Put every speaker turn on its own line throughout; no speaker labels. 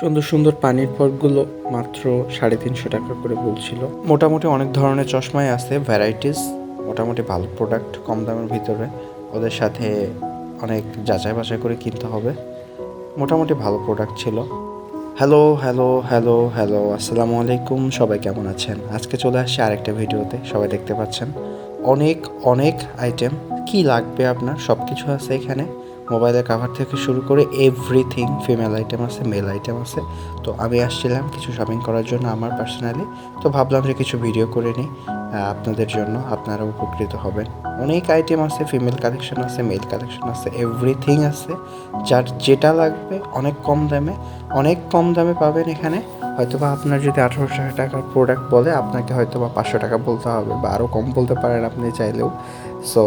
সুন্দর সুন্দর পানির পটগুলো মাত্র সাড়ে তিনশো টাকা করে বলছিল। মোটামুটি অনেক ধরনের চশমাই আছে ভ্যারাইটিস মোটামুটি ভালো প্রোডাক্ট কম দামের ভিতরে। ওদের সাথে অনেক যাচাই বাছাই করে কিনতে হবে। মোটামুটি ভালো প্রোডাক্ট ছিল। হ্যালো হ্যালো হ্যালো হ্যালো আসসালামু আলাইকুম, সবাই কেমন আছেন? আজকে চলে আসছি আরেকটা ভিডিওতে, সবাই দেখতে পাচ্ছেন। অনেক অনেক আইটেম কি লাগবে আপনার? সব কিছু আছে এখানে। মোবাইলের কাভার থেকে শুরু করে এভরিথিং ফিমেল আইটেম আছে মেল আইটেম আছে। তো আমি আসছিলাম কিছু শপিং করার জন্য আমার পার্সোনালি তো ভাবলাম যে কিছু ভিডিও করে নিই আপনাদের জন্য আপনারা উপকৃত হবেন। অনেক আইটেম আছে ফিমেল কালেকশন আছে মেল কালেকশন আছে এভরিথিং আছে। যার যেটা লাগবে, অনেক কম দামে, অনেক কম দামে পাবেন এখানে। হয়তোবা আপনার যদি আঠারোশো টাকার প্রোডাক্ট বলে, আপনাকে হয়তো বা পাঁচশো টাকা বলতে হবে বা আরও কম বলতে পারেন আপনি চাইলেও। সো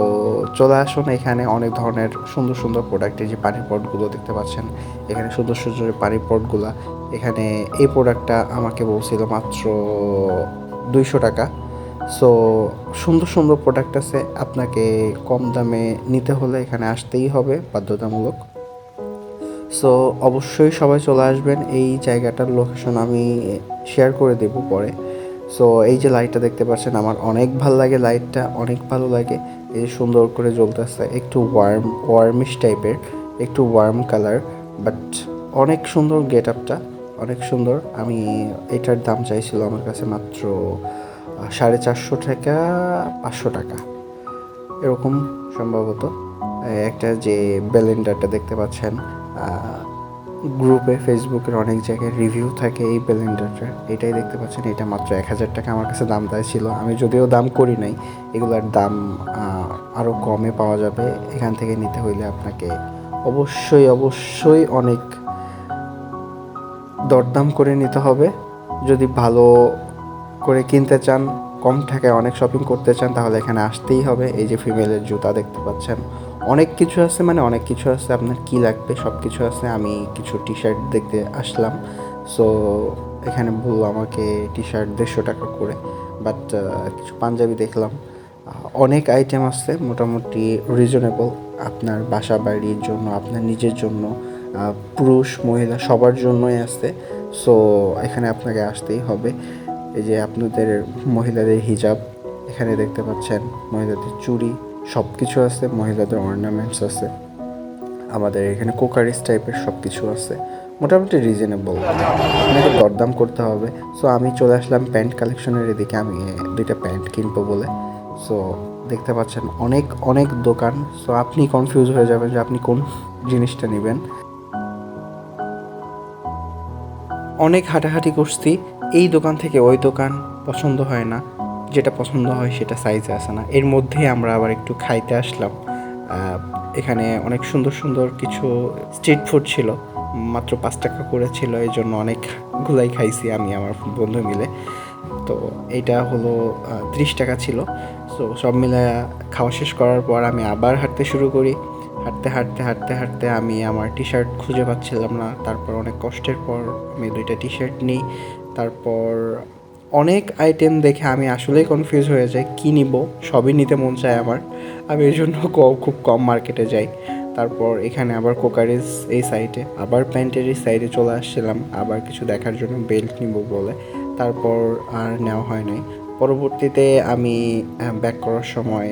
চলে আসুন এখানে, অনেক ধরনের সুন্দর সুন্দর প্রোডাক্ট এই যে পানির পটগুলো দেখতে পাচ্ছেন। এখানে সুন্দর সুন্দর পানির পটগুলা। এখানে এই প্রোডাক্টটা আমাকে বলছিল মাত্র দুইশো টাকা। সো সুন্দর সুন্দর প্রোডাক্ট আছে। আপনাকে কম দামে নিতে হলে এখানে আসতেই হবে, বাধ্যতামূলক। সো অবশ্যই সবাই চলে আসবেন। এই জায়গাটার লোকেশন আমি শেয়ার করে দেব পরে। সো এই যে লাইটটা দেখতে পাচ্ছেন, আমার অনেক ভালো লাগে লাইটটা অনেক ভালো লাগে। এই যে সুন্দর করে জ্বলতে জ্বলতেছে, একটু ওয়ার্ম ওয়ার্মিশ টাইপের একটু ওয়ার্ম কালার বাট অনেক সুন্দর গেট আপটা অনেক সুন্দর। আমি এটার দাম চাইছিল আমার কাছে মাত্র সাড়ে চারশো টাকা, পাঁচশো টাকা। এরকম সম্ভবত। একটা যে ব্যালেন্ডারটা দেখতে পাচ্ছেন গ্রুপে ফেসবুকের অনেক জায়গায় রিভিউ থাকে এই ব্যালেন্ডারটার এটাই দেখতে পাচ্ছেন, এটা মাত্র এক হাজার টাকা আমার কাছে দাম ছিল। আমি যদিও দাম করি নাই, এগুলোর দাম আরও কমে পাওয়া যাবে। এখান থেকে নিতে হইলে আপনাকে অবশ্যই অবশ্যই অনেক দরদাম করে নিতে হবে। যদি ভালো করে কিনতে চান, কম টাকায় অনেক শপিং করতে চান, তাহলে এখানে আসতেই হবে। এই যে ফিমেলের জুতা দেখতে পাচ্ছেন অনেক কিছু আছে মানে অনেক কিছু আছে। আপনার কি লাগবে? সব কিছু আছে। আমি কিছু টি শার্ট দেখতে আসলাম। সো এখানে বলল আমাকে টি শার্ট দেড়শো টাকা করে। বাট কিছু পাঞ্জাবি দেখলাম। অনেক আইটেম আছে, মোটামুটি রিজনেবল আপনার বাসা বাড়ির জন্য, আপনার নিজের জন্য পুরুষ, মহিলা সবার জন্যই আছে। সো এখানে আপনাকে আসতেই হবে। এই যে আপনাদের মহিলাদের হিজাব, এখানে দেখতে পাচ্ছেন মহিলাদের চুড়ি। সব কিছু আছে, মহিলাদের অর্নামেন্টস আছে, আমাদের এখানে কোকারিস টাইপের সব কিছু আছে, মোটামুটি রিজনেবল আপনাকে দরদাম করতে হবে। সো আমি চলে আসলাম প্যান্ট কালেকশনের এদিকে, আমি দুইটা প্যান্ট কিনবো বলে। সো দেখতে পাচ্ছেন অনেক অনেক দোকান। সো আপনি কনফিউজ হয়ে যাবেন যে আপনি কোন জিনিসটা নেবেন। অনেক হাঁটাহাঁটি করছি। এই দোকান থেকে ওই দোকান পছন্দ হয় না। যেটা পছন্দ হয় সেটা সাইজে আসে না। এর মধ্যেই আমরা আবার একটু খাইতে আসলাম। এখানে অনেক সুন্দর সুন্দর কিছু স্ট্রিট ফুড ছিল। মাত্র পাঁচ টাকা করে ছিল, এই জন্য অনেক অনেকগুলাই খাইছি আমি আমার বন্ধু মিলে। তো এইটা হলো ত্রিশ টাকা ছিল। সো সব মিলে খাওয়া শেষ করার পর আমি আবার হাঁটতে শুরু করি। হাঁটতে হাঁটতে হাঁটতে হাঁটতে আমি আমার টি শার্ট খুঁজে পাচ্ছিলাম না। তারপর অনেক কষ্টের পর আমি দুইটা টি শার্ট নিই। তারপর অনেক আইটেম দেখে আমি আসলেই কনফিউজ হয়ে যাই, কী নিব? সবই নিতে মন চায় আমার। আমি এই জন্য খুব কম মার্কেটে যাই। তারপর এখানে আবার কোকারিজ এই সাইডে আবার প্যান্টের এই সাইডে চলে আসছিলাম। আবার কিছু দেখার জন্য বেল্ট নিব বলে। তারপর আর নেওয়া হয় নাই। পরবর্তীতে আমি ব্যাক করার সময়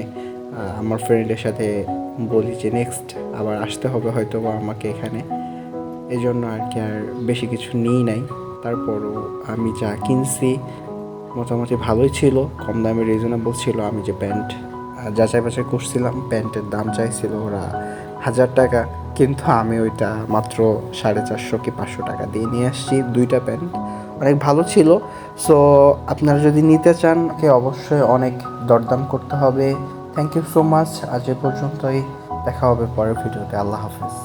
আমার ফ্রেন্ডের সাথে বলি যে নেক্সট আবার আসতে হবে হয়তো বা আমাকে এখানে। এই জন্য আর কি আর বেশি কিছু নিই নাই। তারপরও আমি যা কিনছি মোটামুটি ভালোই ছিল, কম দামে রিজনেবল ছিল। আমি যে প্যান্ট যাচাই বাছাই করছিলাম, প্যান্টের দাম চাইছিল ওরা হাজার টাকা। কিন্তু আমি ওইটা মাত্র সাড়ে চারশো কি পাঁচশো টাকা দিয়ে নিয়ে আসছি দুইটা প্যান্ট। অনেক ভালো ছিল। সো আপনারা যদি নিতে চান কে অবশ্যই অনেক দরদাম করতে হবে। থ্যাংক ইউ সো মাচ আজ এ পর্যন্তই। দেখা হবে পরের ভিডিওতে। আল্লাহ হাফেজ।